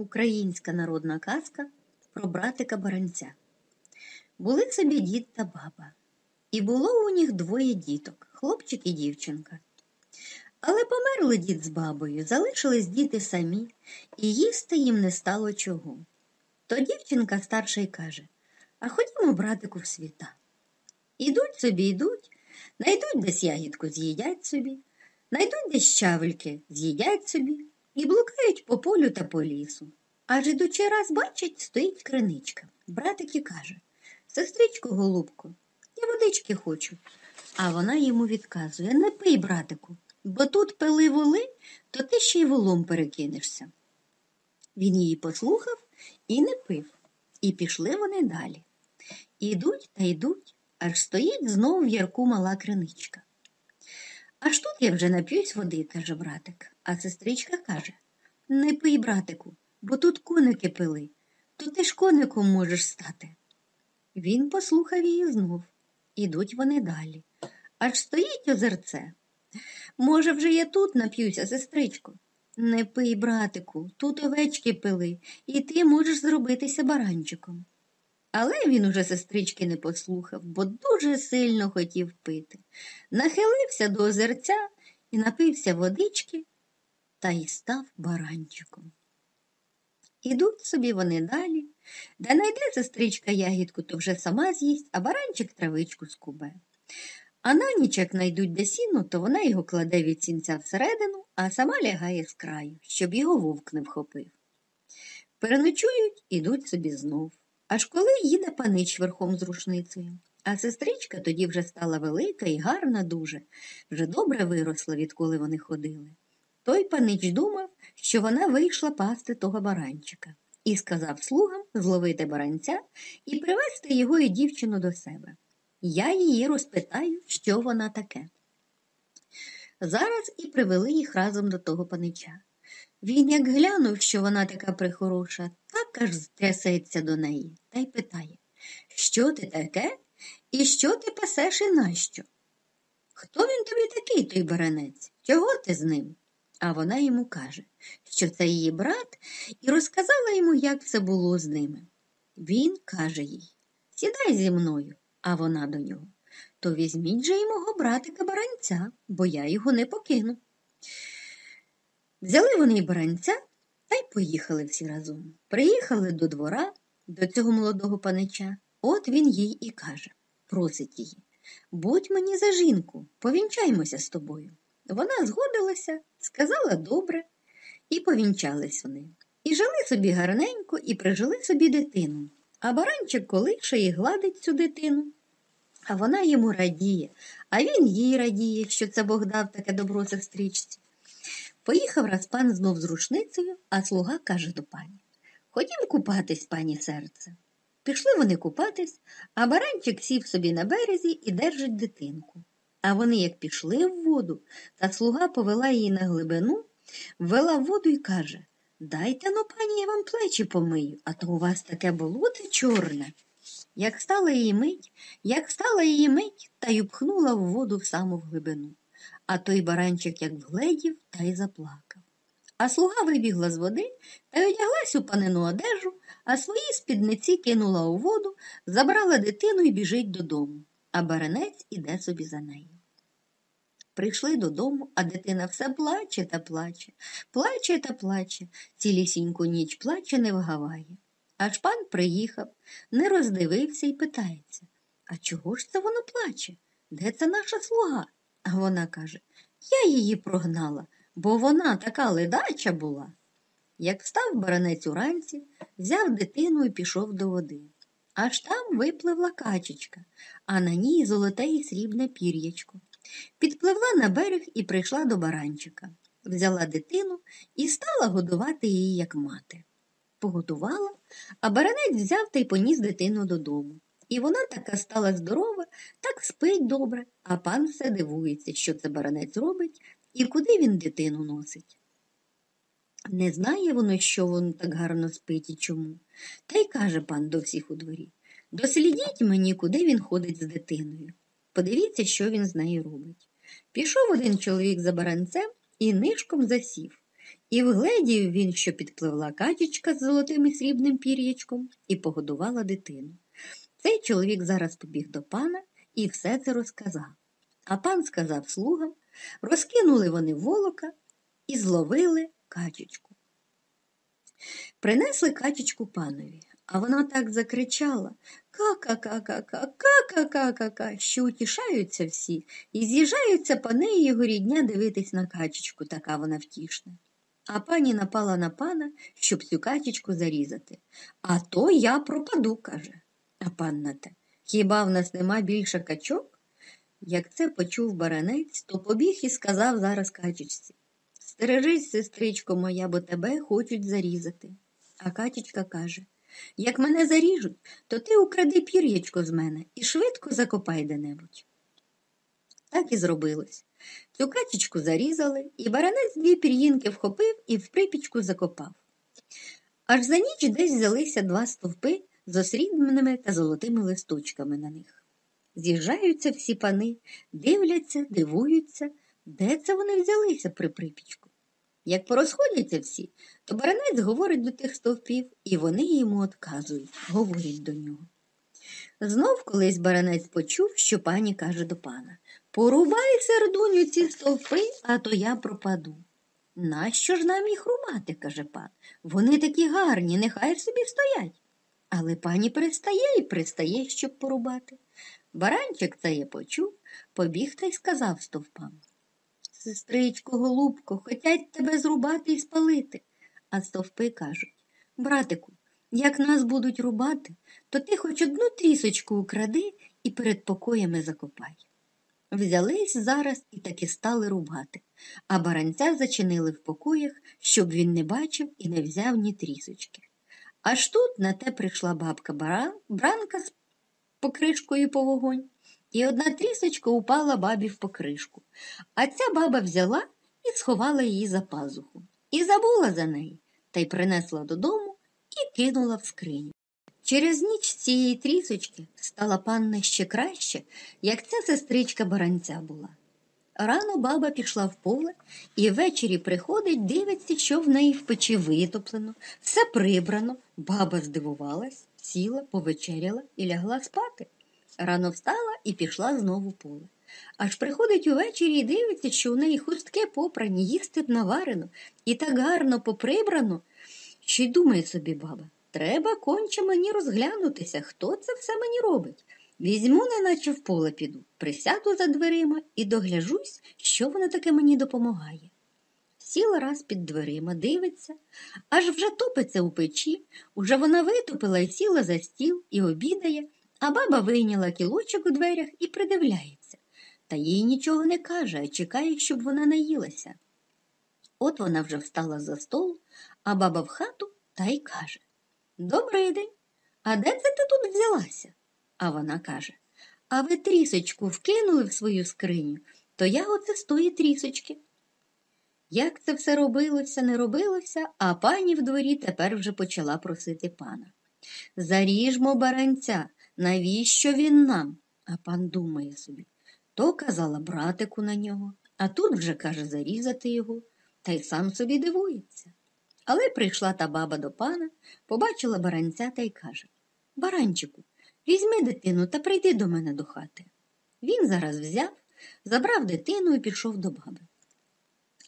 Українська народна казка про братика баранця. Були собі дід та баба, і було у них двоє діток хлопчик і дівчинка. Але померли дід з бабою, залишились діти самі, і їсти їм не стало чого. То дівчинка старша й каже А ходімо, братику, в світа. Ідуть собі, йдуть, найдуть десь ягідку, з'їдять собі, найдуть десь щавельки, з'їдять собі і блукають по полю та по лісу. Аж ідучи раз бачить, стоїть криничка. Братик і каже Сестричко, голубко, я водички хочу. А вона йому відказує Не пий, братику, бо тут пили воли, то ти ще й волом перекинешся. Він її послухав і не пив, і пішли вони далі. Ідуть та йдуть, аж стоїть знов в ярку мала криничка. Аж тут я вже нап'юсь води, каже братик, а сестричка каже Не пий, братику, бо тут коники пили, то ти ж коником можеш стати. Він послухав її знов. Ідуть вони далі. Аж стоїть озерце. Може, вже я тут нап'юся, сестричко. Не пий, братику, тут овечки пили, і ти можеш зробитися баранчиком. Але він уже сестрички не послухав, бо дуже сильно хотів пити. Нахилився до озерця і напився водички та й став баранчиком. Ідуть собі вони далі, де найде сестричка ягідку, то вже сама з'їсть, а баранчик травичку скубе. А на ніч, як найдуть де сіно, то вона його кладе від сінця всередину, а сама лягає з краю, щоб його вовк не вхопив. Переночують, ідуть собі знов. Аж коли їде панич верхом з рушницею. А сестричка тоді вже стала велика і гарна дуже, вже добре виросла, відколи вони ходили. Той панич думав, що вона вийшла пасти того баранчика, і сказав слугам зловити баранця і привезти його і дівчину до себе. Я її розпитаю, що вона таке. Зараз і привели їх разом до того панича. Він, як глянув, що вона така прихороша, так аж трясеться до неї та й питає Що ти таке? І що ти пасеш і нащо? Хто він тобі такий, той баранець? Чого ти з ним? А вона йому каже, що це її брат, і розказала йому, як все було з ними. Він каже їй Сідай зі мною, а вона до нього. То візьміть же й мого братика баранця, бо я його не покину. Взяли вони й баранця та й поїхали всі разом. Приїхали до двора, до цього молодого панича. От він їй і каже, просить її Будь мені за жінку, повінчаймося з тобою. Вона згодилася, сказала добре, і повінчались вони. І жили собі гарненько і прижили собі дитину. А баранчик колише і гладить цю дитину. А вона йому радіє, а він їй радіє, що це Бог дав таке добро сестричці. Поїхав раз пан знов з рушницею, а слуга каже до пані Ходім купатись, пані серце. Пішли вони купатись, а баранчик сів собі на березі і держить дитинку. А вони, як пішли в воду, та слуга повела її на глибину, ввела в воду і каже Дайте но, пані, я вам плечі помию, а то у вас таке болото чорне. Як стала її мить, як стала її мить, та й упхнула в воду в саму в глибину. А той баранчик як вгледів, та й заплакав. А слуга вибігла з води та й одяглась у панину одежу, а свої спідниці кинула у воду, забрала дитину і біжить додому, а баранець іде собі за нею. Прийшли додому, а дитина все плаче та плаче, плаче та плаче, цілісіньку ніч плаче не вгаває. Аж пан приїхав, не роздивився і питається А чого ж це воно плаче? Де це наша слуга? А вона каже Я її прогнала, бо вона така ледача була. Як встав баранець уранці, взяв дитину і пішов до води. Аж там випливла качечка, а на ній золоте і срібне пір'ячко. Підпливла на берег і прийшла до баранчика, взяла дитину і стала годувати її, як мати. Погодувала, а баранець взяв та й поніс дитину додому. І вона така стала здорова, так спить добре, а пан все дивується, що це баранець робить і куди він дитину носить. Не знає воно, що воно так гарно спить і чому. Та й каже пан до всіх у дворі Дослідіть мені, куди він ходить з дитиною. Подивіться, що він з нею робить. Пішов один чоловік за баранцем і нишком засів, І вгледів він, що підпливла качечка з золотим і срібним пір'ячком, і погодувала дитину. Цей чоловік зараз побіг до пана і все це розказав. А пан сказав слугам, розкинули вони волока і зловили качечку. Принесли качечку панові, а вона так закричала ка-ка-ка-ка-ка-ка-ка-ка-ка, що утішаються всі і з'їжджаються пани і його рідня дивитись на качечку, така вона втішна. А пані напала на пана, щоб цю качечку зарізати. А то я пропаду, каже. А пан на те, хіба в нас нема більше качок? Як це почув баранець, то побіг і сказав зараз качечці Стережись, сестричко моя, бо тебе хочуть зарізати. А качечка каже Як мене заріжуть, то ти укради пір'ячко з мене і швидко закопай де-небудь. Так і зробилось. Цю качечку зарізали, і баранець дві пір'їнки вхопив і в припічку закопав. Аж за ніч десь взялися два стовпи з осрібними та золотими листочками на них. З'їжджаються всі пани, дивляться, дивуються, де це вони взялися при припічку. Як порозходяться всі, то баранець говорить до тих стовпів, і вони йому отказують, говорять до нього. Знов колись баранець почув, що пані каже до пана Порубай, сердуню, ці стовпи, а то я пропаду. Нащо ж нам їх рубати, каже пан. Вони такі гарні, нехай собі стоять. Але пані пристає і пристає, щоб порубати. Баранчик це я почув, побіг та й сказав стовпам. Сестричко, голубко, хотять тебе зрубати і спалити. А стовпи кажуть Братику, як нас будуть рубати, то ти хоч одну трісочку укради і перед покоями закопай. Взялись зараз і таки стали рубати, а баранця зачинили в покоях, щоб він не бачив і не взяв ні трісочки. Аж тут на те прийшла бабка баран, бранка з покришкою по вогонь, і одна трісочка упала бабі в покришку. А ця баба взяла і сховала її за пазуху, і забула за неї, та й принесла додому і кинула в скриню. Через ніч цієї трісочки стала панна ще краще, як ця сестричка баранця була. Рано баба пішла в поле і ввечері приходить, дивиться, що в неї в печі витоплено, все прибрано. Баба здивувалась, сіла, повечеряла і лягла спати. Рано встала і пішла знову поле. Аж приходить увечері і дивиться, що у неї хустки попрані, їсти б наварено і так гарно поприбрано, що й думає собі баба. Треба конче мені розглянутися, хто це все мені робить. Візьму, неначе в поле піду, присяду за дверима і догляжусь, що воно таке мені допомагає. Сіла раз під дверима, дивиться, аж вже топиться у печі, уже вона витопила і сіла за стіл і обідає, а баба вийняла кілочок у дверях і придивляється, та їй нічого не каже, а чекає, щоб вона наїлася. От вона вже встала за стол, а баба в хату та й каже Добрий день. А де це ти тут взялася? А вона каже А ви трісочку вкинули в свою скриню, то я оце з тої трісочки. Як це все робилося, не робилося, а пані в дворі тепер вже почала просити пана. Заріжмо баранця, навіщо він нам? А пан думає собі. То казала братику на нього, а тут вже каже зарізати його, та й сам собі дивується. Але прийшла та баба до пана, побачила баранця та й каже Баранчику, візьми дитину та прийди до мене до хати. Він зараз взяв, забрав дитину і пішов до баби.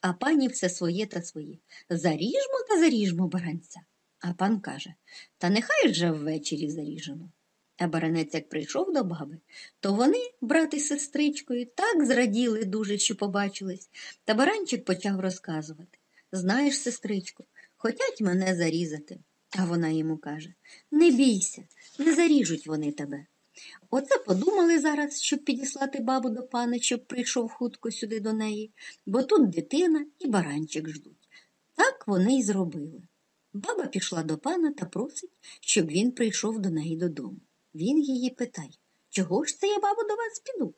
А пані все своє та своє. Заріжмо та заріжмо баранця. А пан каже Та нехай же ввечері заріжемо. А баранець, як прийшов до баби, то вони, брат і сестричкою, так зраділи дуже, що побачились, та баранчик почав розказувати Знаєш, сестричко, хотять мене зарізати. А вона йому каже Не бійся, не заріжуть вони тебе. Оце подумали зараз, щоб підіслати бабу до пана, щоб прийшов хутко сюди до неї, бо тут дитина і баранчик ждуть. Так вони й зробили. Баба пішла до пана та просить, щоб він прийшов до неї додому. Він її питає Чого ж це я, бабу, до вас піду?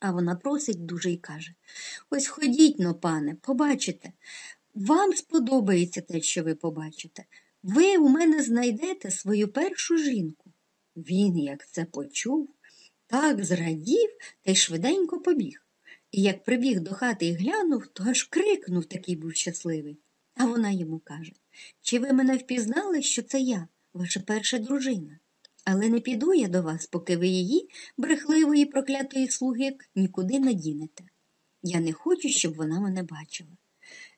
А вона просить дуже й каже Ось ходіть но, пане, побачите. Вам сподобається те, що ви побачите. Ви у мене знайдете свою першу жінку. Він, як це почув, так зрадів та й швиденько побіг. І як прибіг до хати і глянув, то аж крикнув такий був щасливий. А вона йому каже Чи ви мене впізнали, що це я, ваша перша дружина? Але не піду я до вас, поки ви її, брехливої проклятої слуги, нікуди не дінете. Я не хочу, щоб вона мене бачила.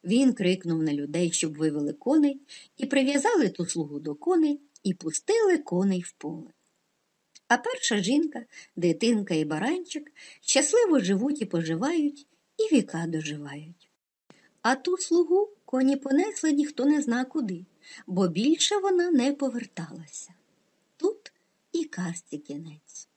Він крикнув на людей, щоб вивели коней, і прив'язали ту слугу до коней і пустили коней в поле. А перша жінка, дитинка і баранчик щасливо живуть і поживають, і віка доживають. А ту слугу коні понесли ніхто не зна куди, бо більше вона не поверталася. І казці кінець.